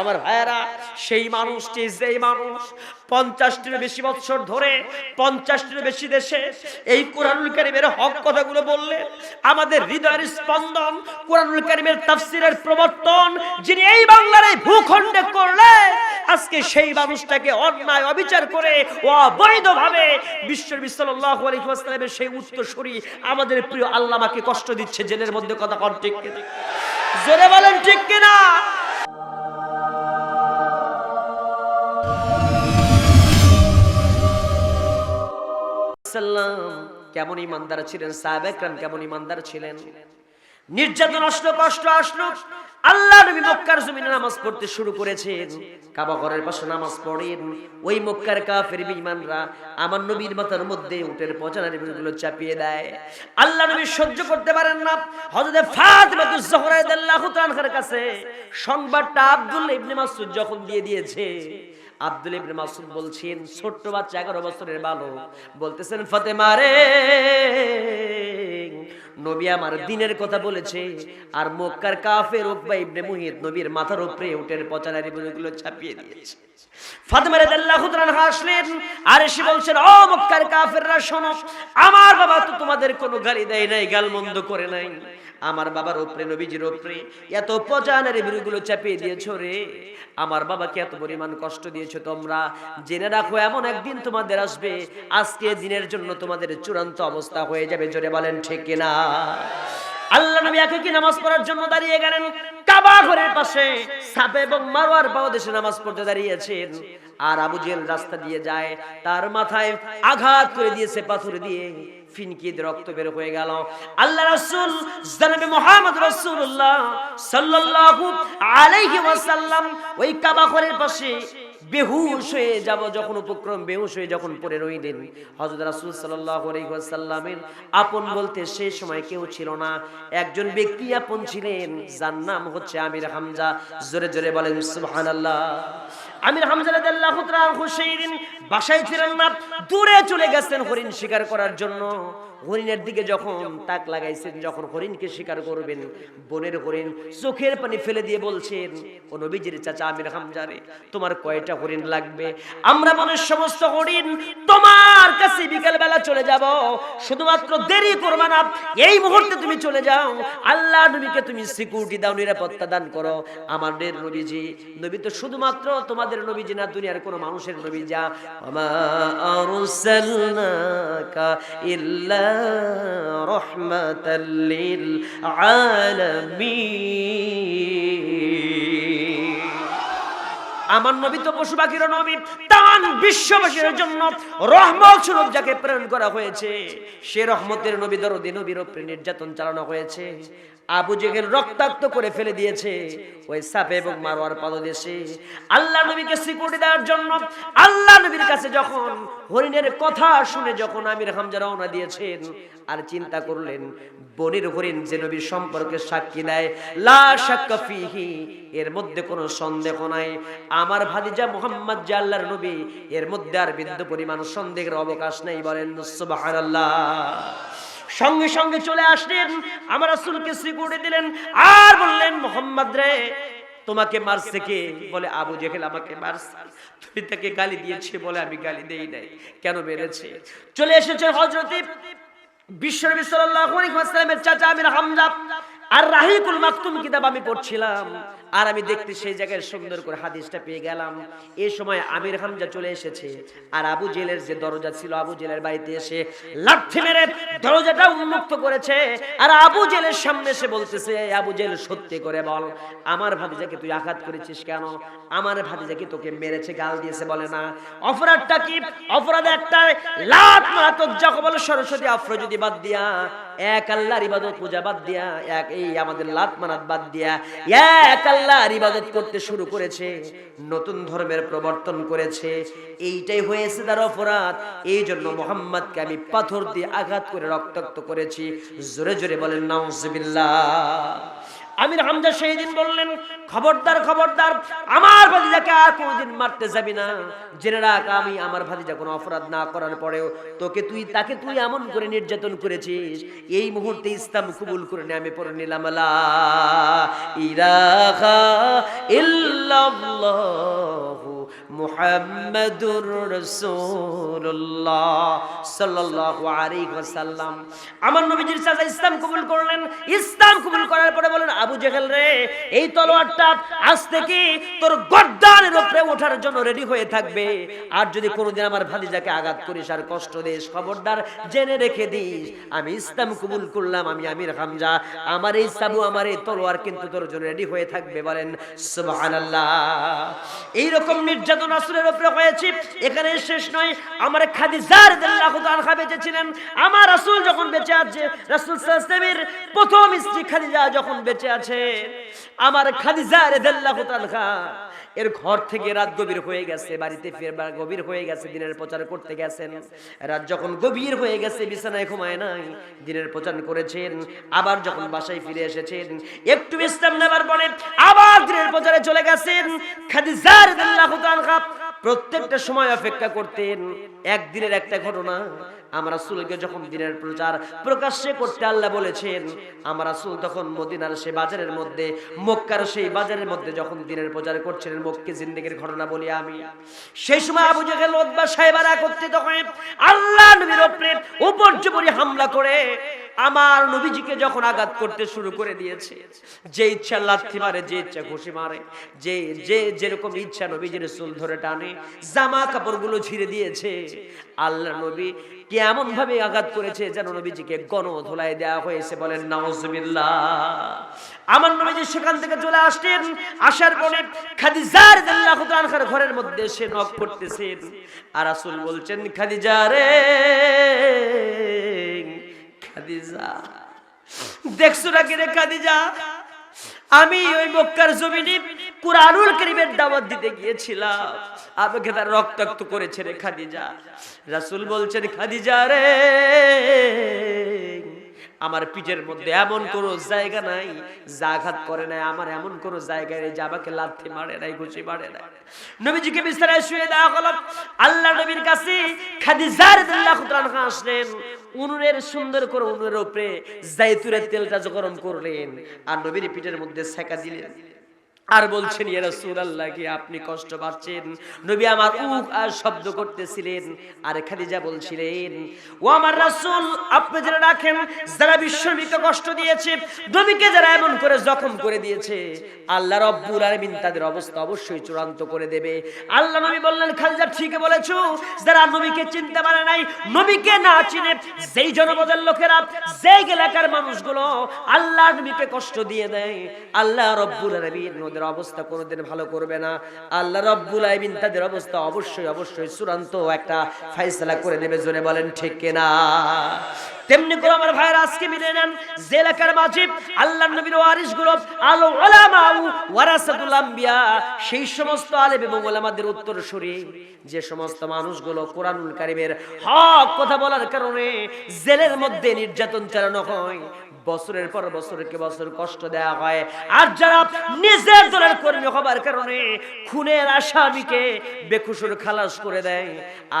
আমার ভাইয়েরা, সেই মানুষটি, যেই মানুষ পঞ্চাশটির বেশি বছর ধরে, পঞ্চাশটির বেশি দেশে এই কোরআনুল কারিমের হক কথাগুলো বললে, আমাদের হৃদয়ের স্পন্দন, কোরআনুল কারিমের তাফসিরের প্রবর্তন, যিনি এই বাংলার এই ভূখণ্ডে করলে, আজকে সেই মানুষটাকে অন্যায়, অবিচার করে অবৈধভাবে বিশ্বের বিশ্বল্লাহ আলহিহাস্লামের সেই উত্তরসূরি আমাদের প্রিয় আল্লামাকে কষ্ট দিচ্ছে জেলের মধ্যে কথা কন ঠিক? জোরে বলেন, ঠিক কিনা সাল্লাম কেমন ইমানদার ছিলেন? সাহেব একরাম কেমন ইমানদার ছিলেন? নির্যাতন আসলো, কষ্ট আসলো। আল্লাহ নবী মক্কার জমিনে নামাজ পড়তে শুরু করেছেন। কাবা ঘরের পাশে নামাজ পড়েন। ওই মক্কার কাফের আমার নবীর মাথার মধ্যে গুলো চাপিয়ে দেয়। আল্লাহ নবী সহ্য করতে পারেন না। তাআলার কাছে সংবাদটা আব্দুল্লাহ ইবনে মাসউদ যখন দিয়ে দিয়েছে আব্দুল ইবনে মাসুদ বলছেন, ছোট্ট বাচ্চা এগারো বছরের বালক বলতেছেন, ফাতেমা রে, নবী আমার দিনের কথা বলেছে, আর মক্কার কাফের উকবা ইবনে মুহিত নবীর মাথার উপরে উটের পচানারি বইগুলো ছাপিয়ে দিয়েছে। ফাতেমা রাদিয়াল্লাহু তাআলা হাসলেন আর এসে বলছেন, ও মক্কার কাফেররা শোনো, আমার বাবা তো তোমাদের কোনো গালি দেয় নাই, গালমন্দ করে নাই। আমার বাবার উপরে, নবীজির উপরে এত পচানের বিরুগুলো চাপিয়ে দিয়েছ রে। আমার বাবাকে এত পরিমাণ কষ্ট দিয়েছ তোমরা। জেনে রাখো, এমন একদিন তোমাদের আসবে, আজকে দিনের জন্য তোমাদের চূড়ান্ত অবস্থা হয়ে যাবে, জোরে বলেন ঠিক কিনা? আল্লাহ নবী একে কি নামাজ পড়ার জন্য দাঁড়িয়ে গেলেন, কাবা ঘরের পাশে সাপে এবং মারোয়ার পাওদেশে নামাজ পড়তে দাঁড়িয়েছেন। আর আবু জেল রাস্তা দিয়ে যায়, তার মাথায় আঘাত করে দিয়েছে, পাথর দিয়ে। ফিনকি রক্ত বের হয়ে গেল। আল্লাহ রাসূল, জনাবে মুহাম্মদ রাসূলুল্লাহ সাল্লাল্লাহু আলাইহি ওয়াসাল্লাম ওই কাবা ঘরের পাশে বেহুশ হয়ে যাব, যখন উপক্রম বেহুশ হয়ে যখন পড়ে রইলেন। হযরত রাসূল সাল্লাল্লাহু আলাইহি ওয়াসাল্লামের আপন বলতে সেই সময় কেউ ছিল না। একজন ব্যক্তি আপন ছিলেন, যার নাম হচ্ছে আমির হামজা। জোরে জোরে বলেন, সুবহানাল্লাহ। আমির হামজাল্লাহ সেই হুসাইন বাসায় ছিলেন না দূরে চলে গেছেন হরিণ শিকার করার জন্য। হরিণের দিকে যখন তাক লাগাইছেন, যখন হরিণকে শিকার করবেন, বনের হরিণ চোখের পানি ফেলে দিয়ে বলছেন, ও নবীজির চাচা আমির হামজারে তোমার কয়টা হরিণ লাগবে? আমরা বনের সমস্ত হরিণ তোমার কাছে বিকেল বেলা চলে যাব। শুধুমাত্র দেরি করবা না, এই মুহূর্তে তুমি চলে যাও। আল্লাহ নবীকে তুমি সিকিউরিটি দাও, নিরাপত্তা দান করো। আমাদের নবীজি, নবী তো শুধুমাত্র তোমাদের নবীজি না, দুনিয়ার কোনো মানুষের নবী যা। আমা আরসালনাকা ইল্লা রাহমাতাল للعالمين. আমার নবী তো পশু পাখির নবী তান বিশ্ববাসীর জন্য রহমত স্বরূপ যাকে প্রেরণ করা হয়েছে, সে রহমতের নবী দরদি নবীর উপরে নির্যাতন চালানো হয়েছে, আবু জেগের রক্তাক্ত করে ফেলে দিয়েছে, ওই সাপে এবং মারোয়ার পাদদেশে। আল্লাহ নবীকে সিকিউরিটি দেওয়ার জন্য, আল্লাহ নবীর কাছে যখন হরিণের কথা শুনে যখন আমির হামজা রওনা দিয়েছেন, আর চিন্তা করলেন, বনির হরিণ যে নবীর সম্পর্কে সাক্ষী দেয় লা ফিহি, এর মধ্যে কোনো সন্দেহ নাই। আমার ভাতিজা মোহাম্মদ যে আল্লাহর নবী এর মধ্যে আর বিন্দু পরিমাণ সন্দেহের অবকাশ নাই বলেন সঙ্গে সঙ্গে চলে আসলেন, আমার রাসূলকে সিকিউরিটি দিলেন, আর বললেন, মোহাম্মদ রে, তোমাকে মারছে কে? বলে, আবু জেহেল আমাকে মারছে। তুমি তাকে গালি দিয়েছে বলে আমি গালি দেই নাই। কেন মেরেছে? চলে এসেছে হযরতে বিশ্বনবী সাল্লাল্লাহু আলাইহি ওয়াসাল্লামের চাচা আমির হামজা। আর রাহিকুল মাকতুম কিতাব আমি পড়ছিলাম। আর আমি দেখতে সেই জায়গায় সুন্দর করে হাদিসটা পেয়ে গেলাম। এই সময় আমির হামজা চলে এসেছে। আর আবু জেলের যে দরজা ছিল, আবু জেলের বাড়িতে এসে লাঠি মেরে দরজাটা উন্মুক্ত করেছে। আর আবু জেলের সামনে এসে বলতেছে আবু জেল, সত্যি করে বল, আমার ভাতিজাকে তুই আঘাত করেছিস কেন? আমার ভাতিজাকে তোকে মেরেছে, গাল দিয়েছে বলে না? অপরাধটা কি? অপরাধ একটা লাত মারাত্মক যাকে বলে সরস্বতী আফ্রোজদি বাদ দিয়া। এক আল্লাহর ইবাদত পূজা বাদ দিয়া, এক এই আমাদের লাত মানাত বাদ দিয়া, এক আল্লাহর ইবাদত করতে শুরু করেছে, নতুন ধর্মের প্রবর্তন করেছে। এইটাই হয়েছে তার অপরাধ। এই জন্য মোহাম্মদকে আমি পাথর দিয়ে আঘাত করে রক্তাক্ত করেছি। জোরে জোরে বলেন, নাউজুবিল্লাহ। আমির হামজা সেই দিন বললেন, খবরদার খবরদার, আমার ভাতিজাকে আর কোনোদিন মারতে যাবি না। জেনে রাখ, আমি আমার ভাতিজা কোনো অপরাধ না করার পরেও তোকে তুই, তাকে তুই এমন করে নির্যাতন করেছিস, এই মুহূর্তে ইসলাম কবুল করে আমি পড়ে নিলাম ইরা ইলাহা ইল্লাল্লাহু মুহাম্মাদুর রাসূলুল্লাহ সাল্লাল্লাহু আলাইহি ওয়াসাল্লাম। আমার নবীজির চাচা ইসলাম কবুল করলেন। ইসলাম কবুল করার পরে বলেন আবু জেহেল রে, এই তলোয়ারটা আজ থেকে তোর গর্দানের উপরে ওঠার জন্য রেডি হয়ে থাকবে। আর যদি কোনোদিন আমার ভাতিজাকে আঘাত করিস আর কষ্ট দিস, খবরদার জেনে রেখে দিস, আমি ইসলাম কবুল করলাম, আমি আমির হামজা। আমার এই সাবু, আমার এই তলোয়ার কিন্তু তোর জন্য রেডি হয়ে থাকবে। বলেন, সুবহানাল্লাহ। এইরকম নির্যাতন আসলের উপরে হয়েছে। এখানে শেষ নয়। আমার খাদিজা রাদিয়াল্লাহু তাআলা বেঁচেছিলেন আমার রাসূল যখন বেঁচে আছে, রাসূল সাল্লাল্লাহু প্রথম স্ত্রী খাদিজা যখন বেঁচে আছে, আমার খাদিজা রাদিয়াল্লাহু তাআলা এর ঘর থেকে রাত গভীর হয়ে গেছে, বাড়িতে ফেরবার গভীর হয়ে গেছে, দিনের প্রচার করতে গেছেন। রাত যখন গভীর হয়ে গেছে, বিছানায় ঘুমায় নাই, দিনের প্রচার করেছেন, আবার যখন বাসায় ফিরে এসেছেন, একটু বিশ্রাম নেবার পরে আবার দিনের প্রচারে চলে গেছেন। খাদিজা প্রত্যেকটা সময় অপেক্ষা করতেন, একদিনের একটা ঘটনা আমার রাসূলকে যখন দিনের প্রচার প্রকাশ্যে করতে আল্লাহ বলেছেন, আমার রাসূল তখন মদিনার সে বাজারের মধ্যে, মক্কার সেই বাজারের মধ্যে যখন দিনের প্রচার করছিলেন, মক্কে জিন্দেগির ঘটনা বলি আমি। সেই সময় আবু জাহেল ওতবা সাহেবারা একত্রিত হয়ে আল্লাহ নবীর উপরে উপর্যুপরি হামলা করে আমার নবীজিকে যখন আঘাত করতে শুরু করে দিয়েছে, যে ইচ্ছা লাথি মারে, যে ইচ্ছা ঘুষি মারে, যে যে যেরকম ইচ্ছা নবীজির চুল ধরে টানে, জামা কাপড়গুলো ছিঁড়ে দিয়েছে, আল্লাহ নবী কি এমন ভাবে আঘাত করেছে যেন নবীজিকে গণ ধোলাই দেওয়া হয়েছে বলেন, নাউজুবিল্লাহ। আমার নবীজি সেখান থেকে চলে আসলেন আসার পরে খাদিজার রাদিয়াল্লাহু তাআলার ঘরের মধ্যে সে নক করতেছেন আর রাসূল বলছেন, খাদিজা রে, খাদিজা, দেখছ নাকি রে খাদিজা? আমি ওই মক্কার জমিনে কুরআনুল কারীমের দাওয়াত দিতে গিয়েছিলাম। আমাকে তার রক্তাক্ত করেছে রে খাদিজা। রাসূল বলছেন, খাদিজা রে, আমার পিঠের মধ্যে এমন কোনো জায়গা নাই যা করে নাই, আমার এমন কোনো জায়গায় যে আমাকে লাথি মারে নাই, ঘুষি মারে নাই। নবীজিকে বিছানায় শুয়ে দেওয়া হলো। আল্লাহ নবীর কাছে খাদিজার রাদিয়াল্লাহু তাআলা আসলেন। উনুনের সুন্দর করে উনুনের উপরে জাইতুরের তেলটা গরম করলেন। আর নবীর পিঠের মধ্যে সেকা দিলেন। আর বলছেন, ইয়া রাসূলুল্লাহ, কি আপনি কষ্ট পাচ্ছেন? নবী আমার উক আর শব্দ করতেছিলেন। আর খাদিজা বলছিলেন, ও আমার রাসূল, আপনি যারা রাখেন, যারা বিশ্বমিকে কষ্ট দিয়েছে, নবীকে যারা এমন করে জখম করে দিয়েছে, আল্লাহ রব্বুল আলামিন তাদের অবস্থা অবশ্যই চূড়ান্ত করে দেবে। আল্লাহ নবী বললেন, খাদিজা ঠিকই বলেছ, যারা নবীকে চিনতে পারে নাই, নবীকে না চিনে, যেই জনপদের লোকেরা, যেই এলাকার মানুষগুলো আল্লাহ নবীকে কষ্ট দিয়ে দেয়, আল্লাহ রব্বুল আলামিন ওদের অবস্থা কোনোদিন ভালো করবে না। আল্লাহ রব্বুল আলামিন তাদের অবস্থা অবশ্যই অবশ্যই চূড়ান্ত একটা ফয়সালা করে নেবে জোরে বলেন ঠিক কিনা? তেমনি করে আমার ভাইয়ের আজকে মিলে নেন। যে এলাকার মাঝে আল্লাহ নবীর ওয়ারিসগুলো আলো ওলামা ওয়ারাসাতুল আম্বিয়া, সেই সমস্ত আলেম এবং ওলামাদের উত্তরসূরি যে সমস্ত মানুষগুলো কোরআনুল কারিমের হক কথা বলার কারণে জেলের মধ্যে নির্যাতন চালানো হয়, বছরের পর বছরকে বছর কষ্ট দেওয়া হয়। আর যারা নিজের দলের কর্মী হবার কারণে খুনের আসামিকে বেকুসুর খালাস করে দেয়,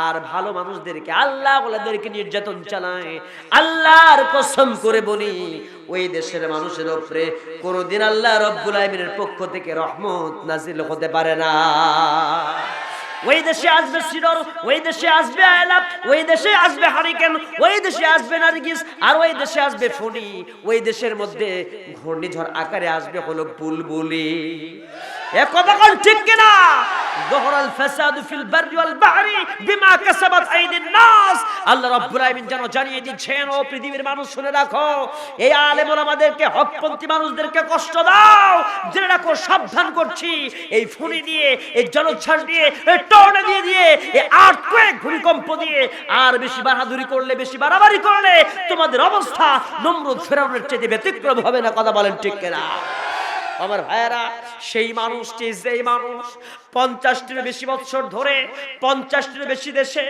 আর ভালো মানুষদেরকে, আল্লাহ ওলাদেরকে নির্যাতন চালায় আল্লাহর কসম করে বলি, ওই দেশের মানুষের উপরে কোনোদিন আল্লাহ রব্বুল আলমিনের পক্ষ থেকে রহমত নাজিল হতে পারে না। ওই দেশে আসবে সিরর ওই দেশে আসবে আয়লাপ ওই দেশে আসবে হারিকেন, ওই দেশে আসবে নারগিস, আর ওই দেশে আসবে ফণি। ওই দেশের মধ্যে ঘূর্ণিঝড় আকারে আসবে হলো বুলবুলি। এ কথা কোন ঠিক কিনা? জলোচ্ছ্বাস দিয়ে, এই টর্নে দিয়ে দিয়ে, এই আর্থকোয়েক ভূমিকম্প দিয়ে, আর বেশি বাহাদুরি করলে, বেশি বাড়াবাড়ি করলে, তোমাদের অবস্থা নমরুদ ফেরাউনের চেয়ে ব্যতিক্রম হবে না, কথা বলেন ঠিক কিনা? আমার ভাইয়েরা, সেই মানুষটি, যেই মানুষ পঞ্চাশটির বেশি বছর ধরে পঞ্চাশটির বেশি দেশে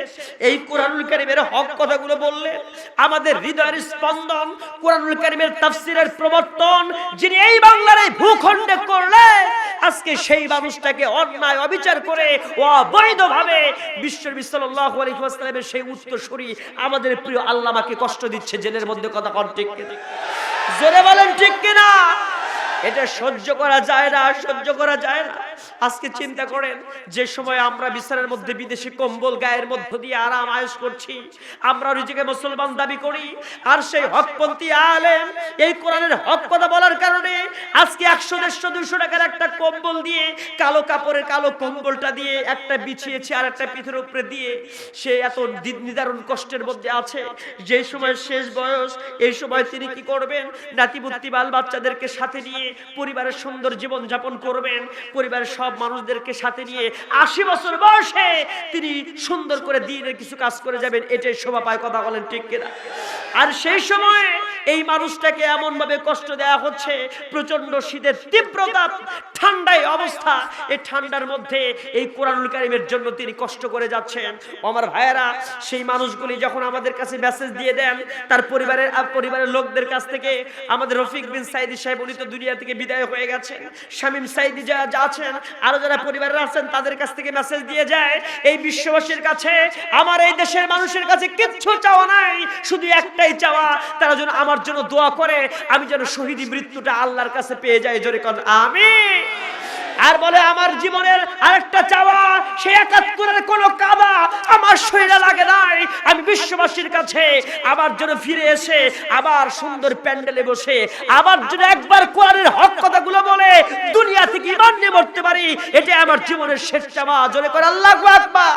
এই কোরআনুল কারিমের হক কথাগুলো বললে, আমাদের হৃদয়ের স্পন্দন, কোরআনুল কারিমের তাফসিরের প্রবর্তন, যিনি এই বাংলার এই ভূখণ্ডে করলে, আজকে সেই মানুষটাকে অন্যায়, অবিচার করে অবৈধভাবে বিশ্বের সাল্লাল্লাহু আলাইহি ওয়াসাল্লামের সেই উত্তরসূরি আমাদের প্রিয় আল্লামাকে কষ্ট দিচ্ছে জেলের মধ্যে কথা কন ঠিক জোরে বলেন ঠিক কিনা? এটা সহ্য করা যায় না আর সহ্য করা যায় না। আজকে চিন্তা করেন যে সময় আমরা বিছানার মধ্যে বিদেশি কম্বল গায়ের মধ্য দিয়ে আরাম আয়স করছি। আমরা নিজেকে মুসলমান দাবি করি। আর সেই হকপন্থী আলেম এই কোরআনের হক কথা বলার কারণে আজকে একশো দেড়শো দুশো টাকার একটা কম্বল দিয়ে কালো কাপড়ের কালো কম্বলটা দিয়ে একটা বিছিয়েছে আর একটা পিঠের উপরে দিয়ে সে এত নিদারুণ কষ্টের মধ্যে আছে। যে সময় শেষ বয়স এই সময় তিনি কি করবেন? নাতিপুত্তি বাল বাচ্চাদেরকে সাথে নিয়ে পরিবারের সুন্দর জীবন যাপন করবেন। পরিবারের সব মানুষদেরকে সাথে নিয়ে আশি বছর বয়সে তিনি সুন্দর করে দিনের কিছু কাজ করে যাবেন, এটাই শোভা পায় কথা বলেন ঠিক কিনা? আর সেই সময় এই মানুষটাকে এমন ভাবে কষ্ট দেওয়া হচ্ছে প্রচণ্ড শীতের তীব্রতা, ঠান্ডায় অবস্থা। এই ঠান্ডার মধ্যে এই কোরআনুল কারিমের জন্য তিনি কষ্ট করে যাচ্ছেন। আমার ভাইয়েরা, সেই মানুষগুলি যখন আমাদের কাছে মেসেজ দিয়ে দেন, তার পরিবারের পরিবারের লোকদের কাছ থেকে আমাদের রফিক বিন সাইদি সাহেব, উনি তো দুনিয়া থেকে বিদায় হয়ে গেছেন। শামীম সাইদি যা আছেন, আরও যারা পরিবারের আছেন, তাদের কাছ থেকে মেসেজ দিয়ে যায়, এই বিশ্ববাসীর কাছে, আমার এই দেশের মানুষের কাছে কিচ্ছু চাওয়া নাই, শুধু একটাই চাওয়া, তারা যেন আমার জন্য দোয়া করে আমি যেন শহীদি মৃত্যুটা আল্লাহর কাছে পেয়ে যাই। জোরে কন আমি আর বলে, আমার জীবনের আরেকটা চাওয়া, সে একাত্তরের কোন কাদা আমার শরীরে লাগে নাই। আমি বিশ্ববাসীর কাছে আবার জন্য ফিরে এসে আবার সুন্দর প্যান্ডেলে বসে, আবার জন্য একবার কোরআনের হক কথাগুলো বলে, দুনিয়া থেকে ইমান নিয়ে মরতে পারি। এটা আমার জীবনের শেষ চাওয়া। জোরে করে, আল্লাহ আকবার।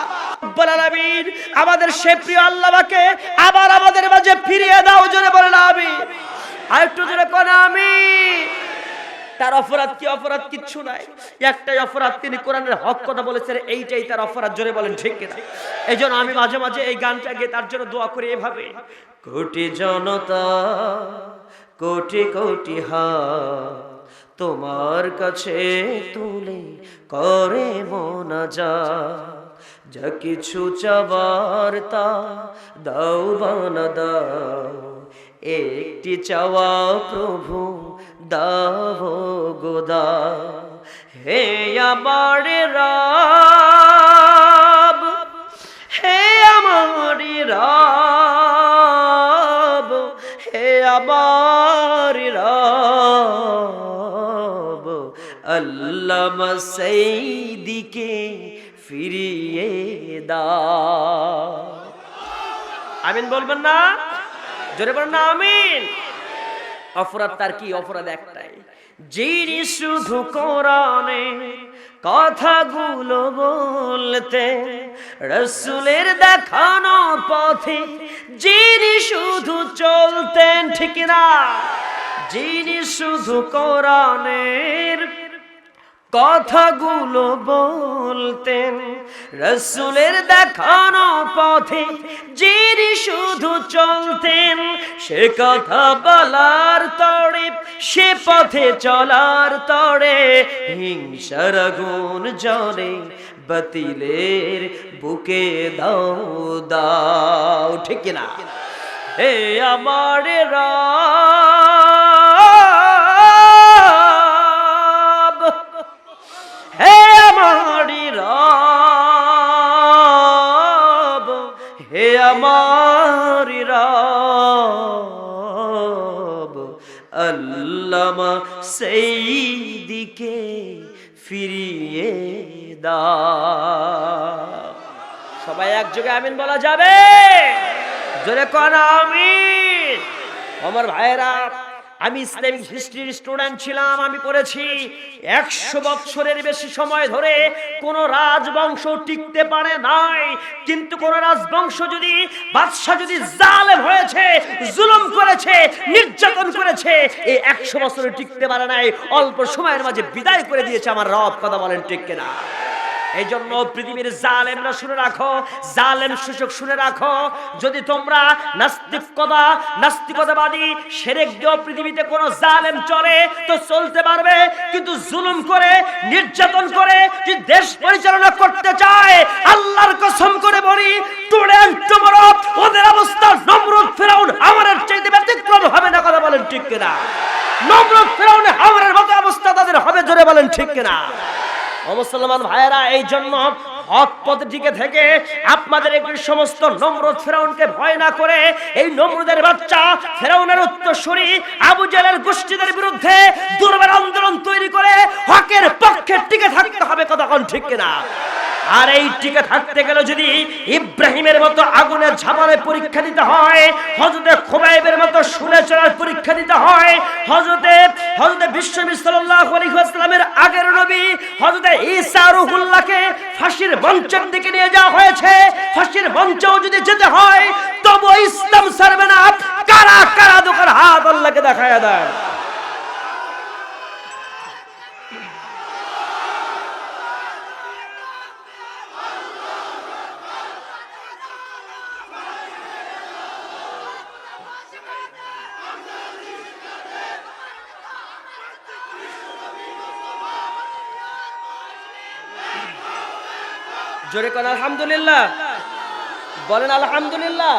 আমাদের সে প্রিয় আল্লাহকে আবার আমাদের মাঝে ফিরিয়ে দাও, জোরে বলেন আমি আর একটু জোরে কোন আমি তার অপরাধ কি? অপরাধ কিচ্ছু নাই। একটাই অপরাধ, তিনি কোরআনের হক কথা বলেছেন, এইটাই তার অপরাধ। জোরে বলেন, ঠিক কিনা? এই জন্য আমি মাঝে মাঝে এই গানটা গিয়ে তার জন্য দোয়া করি এভাবে। কোটি জনতা, কোটি কোটি হাত তোমার কাছে তুলে করে মনা যা যা কিছু চাবার তা দাও বানা দাও একটি চাওয়া প্রভু দাও গোদা হে আমার রাব, হে আমার রাব, হে আমার রাব। আল্লাহ সেই দিকে ফিরিয়ে দা। আমিন বলবেন না? জোরে বলেন না, আমিন। অপরাধ তার কি? অপরাধ একটাই। যিনি শুধু কোরআনে কথাগুলো বলতে, রসুলের দেখানো পথে যিনি শুধু চলতেন, ঠিক না যিনি শুধু কোরআনের কথাগুলো বলতেন। রসুলের দেখানো পথে যিনি শুধু চলতেন, সে কথা বলার তরে, সে পথে চলার তরে হিংসার গুণ জলে বাতিলের বুকে দাও দাও, ঠিক না হে আমার রব সেই দিকে ফিরিয়ে দা সবাই একযোগে আমিন বলা যাবে? জোরে কন আমিন। আমার ভাইয়েরা আমি ইসলামিক হিস্ট্রির স্টুডেন্ট ছিলাম, আমি পড়েছি একশো বছরের বেশি সময় ধরে। কোন রাজবংশ টিকতে পারে নাই, কিন্তু কোন রাজবংশ যদি, বাদশাহ যদি জালেম হয়েছে, জুলুম করেছে, নির্যাতন করেছে এই একশো বছরে টিকতে পারে নাই, অল্প সময়ের মাঝে বিদায় করে দিয়েছে আমার রব, কথা বলেন টিককে কিনা? এই পৃথিবীর জালেমরা শুনে রাখো, জালেম সূচক শুনে রাখো। যদি তোমরা নাস্তিকতা, নাস্তিকতাবাদী, সেরেক দিয়েও পৃথিবীতে কোনো জালেম চলে, তো চলতে পারবে। কিন্তু জুলুম করে, নির্যাতন করে, যদি দেশ পরিচালনা করতে চায়, আল্লাহর কসম করে বলি টুডেন টুমরো, ওদের অবস্থা নমরুদ ফেরাউন আমাদের চাইতে ব্যতিক্রম হবে না কথা বলেন ঠিক কিনা? নমরুদ ফেরাউন আমাদের মতো অবস্থা তাদের হবে জোরে বলেন ঠিক কিনা? মুসলমান ভাইয়েরা, এই জন্য হক পথে থেকে আপনাদের একটি সমস্ত নমরুদ ফেরাউনকে ভয় না করে এই নমরুদের বাচ্চা ফেরাউনের উত্তরসূরি আবু জেলের গোষ্ঠীদের বিরুদ্ধে দুর্বার আন্দোলন তৈরি করে হকের পক্ষে টিকে থাকতে হবে কতক্ষণ ঠিক কিনা? আর এই টিকে থাকতে গেলে যদি ইব্রাহিমের মতো আগুনের ঝামারে পরীক্ষা দিতে হয় হজরতে খোবাইবের মতো শুনে চলার পরীক্ষা দিতে হয় হজরতে হজরতে বিশ্বনবী সাল্লাল্লাহু আলাইহি ওয়াসাল্লামের আগের নবী হজরতে ঈসা রুহুল্লাহকে ফাঁসির মঞ্চের দিকে নিয়ে যাওয়া হয়েছে। ফাঁসির মঞ্চেও যদি যেতে হয় তবু ইসলাম ছাড়বে না। কারা কারা দোকান হাত আল্লাহকে দেখায় দেয় জোরে কোন আলহামদুলিল্লাহ। বলেন আলহামদুলিল্লাহ।